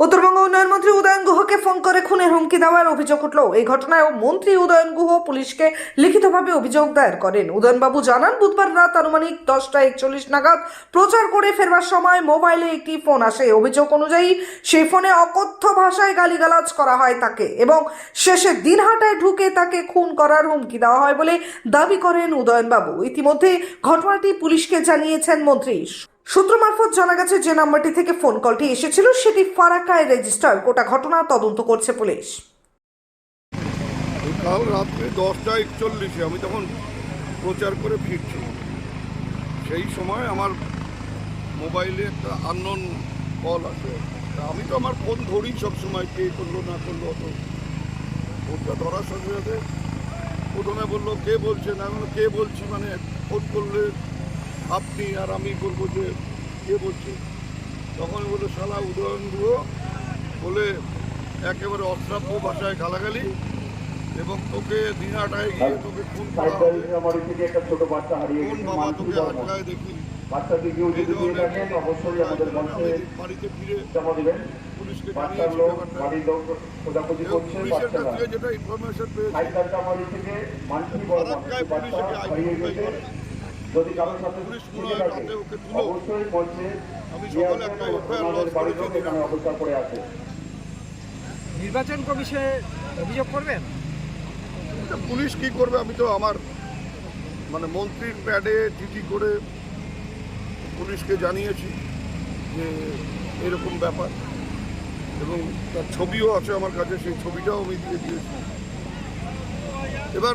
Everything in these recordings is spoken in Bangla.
উত্তরবঙ্গ উন্নয়ন মন্ত্রী উদয়ন গুহকে ফোন করে খুনের হুমকি দেওয়ার অভিযোগ উঠল। এই ঘটনায় মন্ত্রী উদয়ন গুহ পুলিশকে লিখিতভাবে অভিযোগ দায়ের করেন। উদয়নবাবু জানান, বুধবার রাত আনুমানিক দশটা একচল্লিশ নাগাদ প্রচার করে ফেরবার সময় মোবাইলে একটি ফোন আসে। অভিযোগ অনুযায়ী, সেই ফোনে অকথ্য ভাষায় গালিগালাজ করা হয় তাকে এবং শেষে দিনহাটায় ঢুকে তাকে খুন করার হুমকি দেওয়া হয় বলে দাবি করেন উদয়নবাবু। ইতিমধ্যে ঘটনাটি পুলিশকে জানিয়েছেন মন্ত্রী। সূত্র মারফত জানা গেছে, যে নাম্বারটি থেকে ফোন কলটি এসেছিল, সেটি ফারাকায় রেজিস্টার। গোটা ঘটনা তদন্ত করছে পুলিশ। কাল রাত্রে দশটা একচল্লিশে আমি তখন প্রচার করে ফিরছি সেই সময় আমার মোবাইলে একটা আননোন কল তা আমি তো আমার ফোন ধরি সবসময় কে করল, না করল, অত ফোনটা ধরার সাথে সাথে প্রথমে বলল, কে বলছে না কে বলছি? মানে ফোন করলে আপনি আর আমি বলব যে কে বলছে? তখন বলল শালা উদয়ন গুহ বলে একেবারে অশ্রাব্য ভাষায় গালাগালি এবং তোকে দিনাটায় গিয়ে তোকে খুন করা কোন বাবা তোকে আটকায় দেখি? বাড়িতে ফিরে পুলিশকে পুলিশের কাছ থেকে যেটা ইনফরমেশন পেয়েছি আইডেন্টিফাই করে যদি কারোর সাথে। অবশ্যই এখানে অবস্থান করে আছে। নির্বাচন কমিশনে অভিযোগ করবেন? পুলিশ কি করবে? আমি তো আমার মানে মন্ত্রীর প্যাডে চিঠি করে পুলিশকে জানিয়েছি যে এরকম ব্যাপার। এবং তার ছবিও আছে আমার কাছে সেই ছবিটাও আমি দিয়ে দিয়েছি। এবার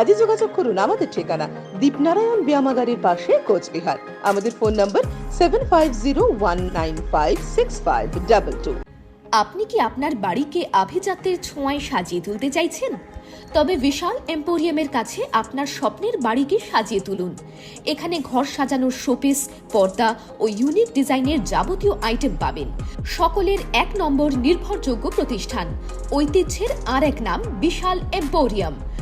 আজই যোগাযোগ করুন আমাদের ঠিকানা, দীপনারায়ণ ব্যায়ামাগারের পাশে কোচবিহার। আমাদের phone number seven five zero one nine five six five double two আপনি কি আপনার বাড়িকে আভিজাত্যের ছোঁয়ায় সাজিয়ে তুলতে চাইছেন? তবে বিশাল এম্পোরিয়ামের কাছে আপনার স্বপ্নের বাড়িকে সাজিয়ে তুলুন। এখানে ঘর সাজানোর শোপিস, পর্দা ও ইউনিক ডিজাইনের যাবতীয় আইটেম পাবেন। সকলের এক নম্বর নির্ভরযোগ্য প্রতিষ্ঠান। ঐতিহ্যের আর এক নাম বিশাল এম্পোরিয়াম।